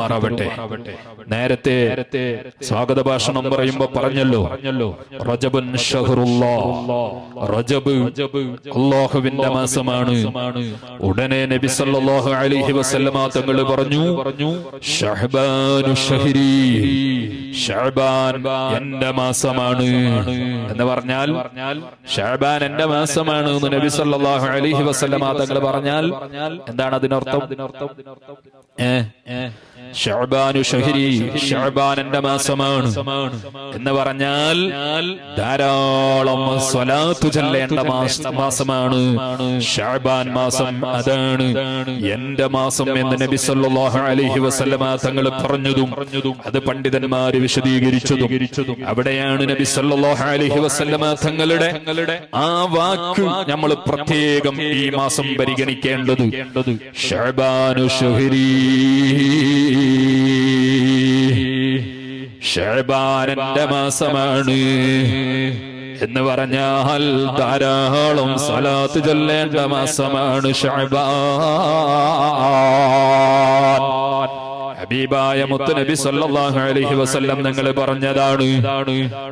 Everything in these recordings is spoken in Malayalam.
മാറാവട്ടെ. നേരത്തെ സ്വാഗത ഭാഷണം പറയുമ്പോ പറഞ്ഞല്ലോ. റജബുൻ ഷഹറുല്ലാ. റജബ് അള്ളാഹുവിന്റെ മാസമാണ്. ഉടനെ നബി സല്ലല്ലാഹു അലൈഹി വസല്ലമ തങ്ങൾ പറഞ്ഞു ഷഹബാനു ഷഹരി ഷഹബാൻ എന്റെ മാസമാണ്. എന്ന് പറഞ്ഞാൽ ഷഹബാൻ എന്റെ മാസമാണ് എന്ന് നബി സല്ലല്ലാഹു അലൈഹി വസല്ലമ തങ്ങൾ പറഞ്ഞാൽ എന്താണ് അതിനർത്ഥം? ഏ. ഷഅബാനു ഷഹരി ഷഹബാൻ എന്റെ മാസമാണ്. എന്ന് പറഞ്ഞാൽ ധാരാളം സ്വലാത്തു ചൊല്ലേണ്ട മാസ- മാസമാണ്. ഷഹബാൻ മാസം അതാണ്. എന്റെ മാസം എന്ന് നബി സല്ലല്ലാഹു അലൈഹി വസല്ലമ തങ്ങൾ പറഞ്ഞതും അത് പണ്ഡിതന്മാര് വിശദീകരിച്ചതും അവിടെയാണ് നബി സല്ലല്ലാഹു അലൈഹി വസല്ലമ തങ്ങളുടെ ആ വാക്ക് നമ്മൾ പ്രത്യേകം ഈ മാസം പരിഗണിക്കേണ്ടത്. ഷഹബാനു ഷഹരി. ഷഅബാനന്റെ മാസമാണ് എന്ന് പറഞ്ഞാൽ ധാരാളം സലാത്ത് ചൊല്ലേണ്ട മാസമാണ് ഷഅബാൻ ഹബീബായ മുത്തുനബി സല്ലല്ലാഹു അലൈഹി വസല്ലം നിങ്ങൾ പറഞ്ഞതാണ്.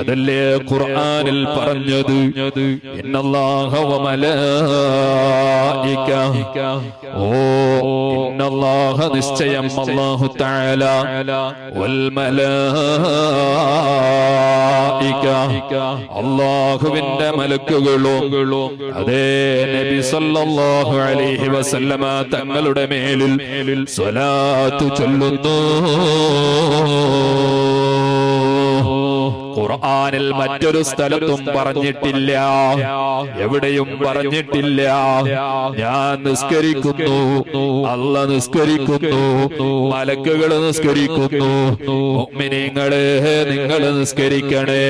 അതല്ലേ ഖുർആനിൽ പറഞ്ഞത്? ഇന്നല്ലാഹ വ മലായിക. ഓ ഇന്നല്ലാഹ നിശ്ചയം അല്ലാഹു തആല. വൽ മലായിക. അല്ലാഹുവിന്റെ മലക്കുകളും അതേ നബി സല്ലല്ലാഹു അലൈഹി വസല്ലമ തങ്ങളുടെ മേലിൽ സ്വലാത്ത് ചൊല്ലുന്നു. Allah. ഖുർആനിൽ മറ്റൊരു സ്ഥലത്തും പറഞ്ഞിട്ടില്ല. എവിടെയും പറഞ്ഞിട്ടില്ല. ഞാൻ നിസ്കരിക്കുന്നു. അല്ല നിസ്കരിക്കുന്നു. മലക്കുകൾ നിസ്കരിക്കുന്നു. മുഅ്മിനീങ്ങളെ നിങ്ങൾ നിസ്കരിക്കണേ.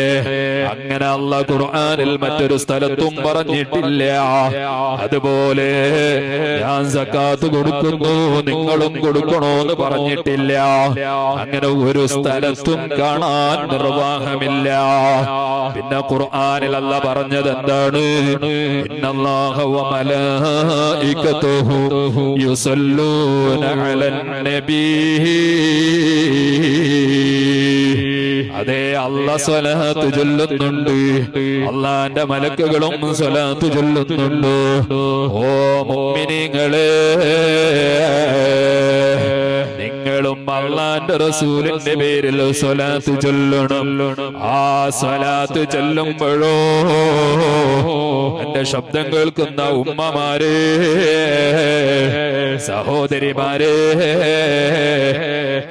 അങ്ങനെ അല്ല ഖുർആനിൽ മറ്റൊരു സ്ഥലത്തും പറഞ്ഞിട്ടില്ല. അതുപോലെ ഞാൻ സക്കാത്ത് കൊടുക്കുന്നു. നിങ്ങളും കൊടുക്കണോ എന്ന് പറഞ്ഞിട്ടില്ല. അങ്ങനെ ഒരു സ്ഥലത്തും കാണാൻ നിർവാഹമില്ല. പിന്നെ ഖുർആനിൽ അല്ല പറഞ്ഞത് എന്താണ്? അതെ അല്ല സ്വലാത്ത് ചൊല്ലുന്നുണ്ട്. അള്ളാന്റെ മലക്കുകളും സ്വലാത്ത് ചൊല്ലുന്നുണ്ട്. ഓ മുഅ്മിനീങ്ങളെ. നിങ്ങളും അള്ളാന്റെ റസൂലിന്റെ പേരിൽ സ്വലാത്ത് ചൊല്ലണം. ആ സ്വലാത്ത് ചൊല്ലുമ്പോഴോ എന്റെ ശബ്ദം കേൾക്കുന്ന ഉമ്മമാരെ സഹോദരിമാരെ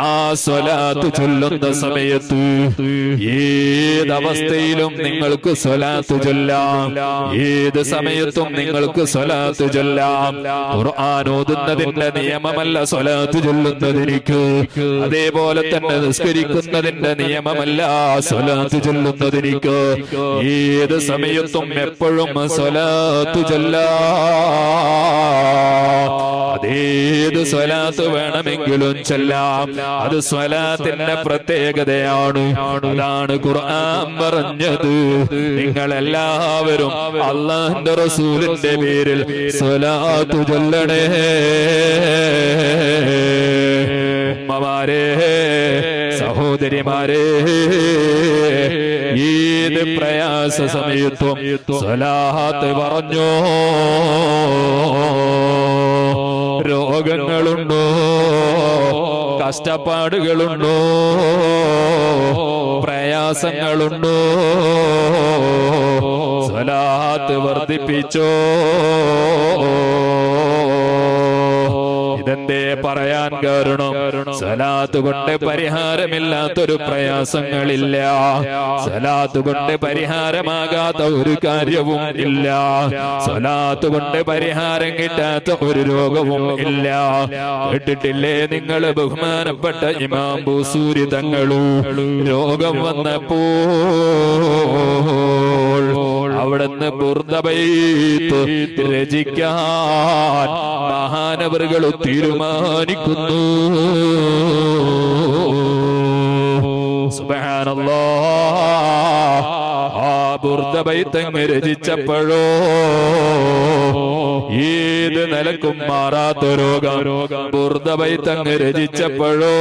ആ സ്വലാത്ത് ചൊല്ലുന്ന സമയത്ത് ഏതവസ്ഥയിലും നിങ്ങൾക്ക് സ്വലാത്ത് ചൊല്ലാം ഏത് സമയത്തും നിങ്ങൾക്ക് സ്വലാത്ത് ചൊല്ലാം. ഖുർആൻ ഓതുന്നതിന്റെ നിയമമല്ല സ്വലാത്ത് ചൊല്ലുന്നതിരിക്ക് അതേപോലെ തന്നെ നിസ്കരിക്കുന്നതിന്റെ നിയമമല്ല സ്വലാത്ത് ചൊല്ലുന്നതിരിക്ക് ഏത് സമയത്തും എപ്പോഴും സ്വലാത്ത് ചൊല്ലാം. അതേത് സ്വലാത്ത് വേണമെങ്കിലും ചെല്ലാം. അത് സ്വലാത്തിന്റെ പ്രത്യേകതയാണ്. അതാണ് ഖുർആൻ പറഞ്ഞത്. നിങ്ങൾ എല്ലാവരും അള്ളാഹിന്റെ റസൂലിന്റെ പേരിൽ സ്വലാത്ത് ചൊല്ലണേ. ഉമ്മമാരെ സഹോദരിമാരെ ഏത് പ്രയാസ സമയത്തും സ്വലാത്ത് പറഞ്ഞോ. രോഗങ്ങളുണ്ടോ? കഷ്ടപ്പാടുകളുണ്ടോ? പ്രയാസങ്ങളുണ്ടോ? സ്വലാത്ത് വർദ്ധിപ്പിച്ചോ? പറയാൻ കാരണം സലാത്ത് കൊണ്ട് പരിഹാരമില്ലാത്തൊരു പ്രയാസങ്ങളില്ല. സലാത്ത് കൊണ്ട് പരിഹാരമാകാത്ത ഒരു കാര്യവും ഇല്ല. സലാത്ത് കൊണ്ട് പരിഹാരം കിട്ടാത്ത ഒരു രോഗവും ഇല്ല. കേട്ടിട്ടില്ലേ നിങ്ങൾ ബഹുമാനപ്പെട്ട ഇമാം ബൂസൂരി രോഗം വന്നപ്പോൾ അവിടുന്ന് രചിക്കാൻ മഹാനവറുകൾ തീരുമാനിക്കുന്നു. സുബ്ഹാനല്ലാ. ആ രചിച്ചപ്പോഴോ ഏത് നിലക്കും മാറാത്ത രോഗം. ബുർദബൈത്തങ്ങ് രചിച്ചപ്പോഴോ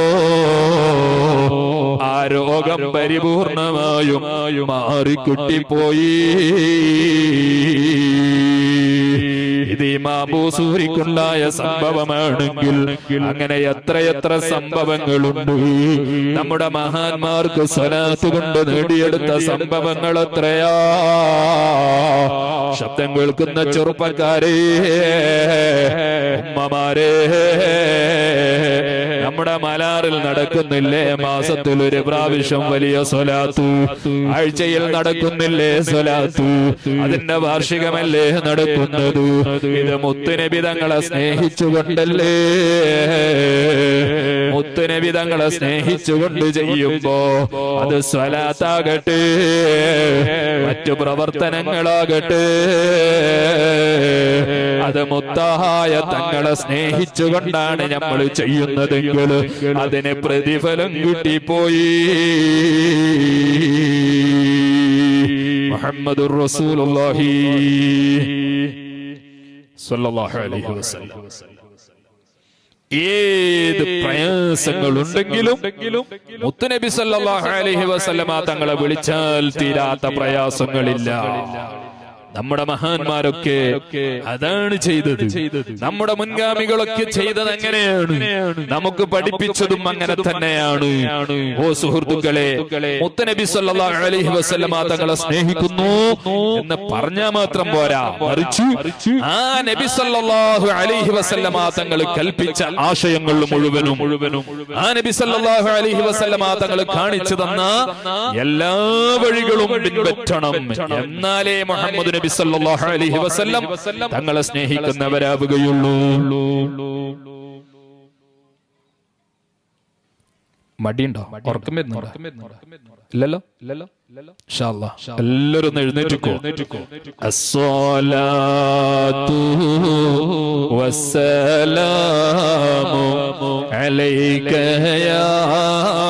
ആ രോഗം പരിപൂർണമായും മാറിക്കിട്ടിപ്പോയി ഇത് മാബൂസൂരിക്കുണ്ടായ സംഭവമാണെങ്കിൽ അങ്ങനെ എത്രയെത്ര സംഭവങ്ങളുണ്ട്. നമ്മുടെ മഹാന്മാർക്ക് സ്വലാത്ത് കൊണ്ട് നേടിയെടുത്ത സംഭവങ്ങൾ എത്രയാ? ശബ്ദം കേൾക്കുന്ന ചെറുപ്പക്കാരേ ഉമ്മമാരെ നമ്മുടെ മലാറിൽ നടക്കുന്നില്ലേ? മാസത്തിൽ ഒരു പ്രാവശ്യം വലിയ സ്വലാത്തു. ആഴ്ചയിൽ നടക്കുന്നില്ലേ സ്വലാത്തു? അതിന്റെ വാർഷികമല്ലേ നടക്കുന്നത്? ഇത് മുത്തുനബി തങ്ങളെ സ്നേഹിച്ചുകൊണ്ടല്ലേ? മുത്തുനബി തങ്ങളെ സ്നേഹിച്ചുകൊണ്ട് ചെയ്യുമ്പോ അത് സ്വലാത്താകട്ടെ മറ്റു പ്രവർത്തനങ്ങളാകട്ടെ. അത് മുത്തായ തങ്ങളെ സ്നേഹിച്ചുകൊണ്ടാണ് നമ്മൾ ചെയ്യുന്നതെങ്കിൽ അതിന് പ്രതിഫലം കിട്ടിപ്പോയി. മുഹമ്മദ് റസൂലുള്ളാഹി സ്വല്ലല്ലാഹു അലൈഹി വസല്ലം. ഏത് പ്രയാസങ്ങൾ ഉണ്ടെങ്കിലും മുത്തുനബി സല്ലല്ലാഹു അലൈഹി വസല്ലമ തങ്ങളെ വിളിച്ചാൽ തീരാത്ത പ്രയാസങ്ങളില്ല. നമ്മുടെ മഹാന്മാരൊക്കെ അതാണ് ചെയ്തത്. നമ്മുടെ മുൻഗാമികളൊക്കെ ചെയ്തത് അങ്ങനെയാണ്. നമുക്ക് പഠിപ്പിച്ചതും അങ്ങനെ തന്നെയാണ്. ഓ സുഹൃത്തുക്കളെ മുത്തനബി സല്ലല്ലാഹു അലൈഹി വസല്ലമ തങ്ങളെ സ്നേഹിക്കുന്നു എന്ന് പറഞ്ഞാൽ മാത്രം പോരാ. മറിച്ച് ആ നബി സല്ലല്ലാഹു അലൈഹി വസല്ലമ തങ്ങൾ കൽപ്പിച്ച ആശയങ്ങൾ മുഴുവനും മുഴുവനും ആ നബി സല്ലല്ലാഹു അലൈഹി വസല്ലമ തങ്ങൾ കാണിച്ചു തന്ന എല്ലാ വഴികളും പിൻപറ്റണം. എന്നാലേ മുഹമ്മദ് നബി സല്ലല്ലാഹു അലൈഹി വസല്ലം തങ്ങളെ സ്നേഹിക്കുന്നവരാവുകയുള്ളൂ. മടിയുണ്ടോ? ഉറക്കം വരുന്നുണ്ടോ? ഇല്ലല്ലോ? ഇല്ലല്ലോ. എല്ലാവരും ഒന്ന് എഴുന്നേറ്റിക്കോ അസ്സലാത്തു വസ്സലാമു അലൈക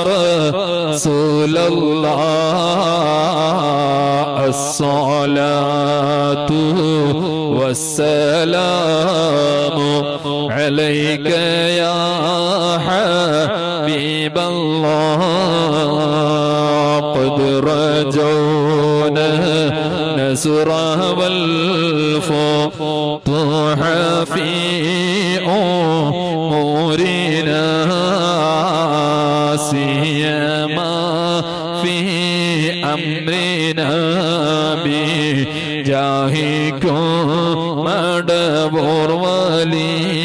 റസൂലല്ലാഹ് യാ الله قد رجونا نسرى والفطوح في أمورنا سيما في أمرنا بجاهكم مدبر ولي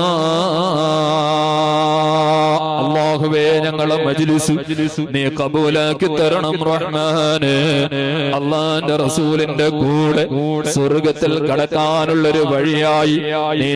ഞങ്ങളെ മജ്ലിസ് നീ കബൂലാക്കി തരണം റഹ്മാന്. അള്ളാന്റെ റസൂലിന്റെ കൂടെ സ്വർഗത്തിൽ കടക്കാനുള്ളൊരു വഴിയായി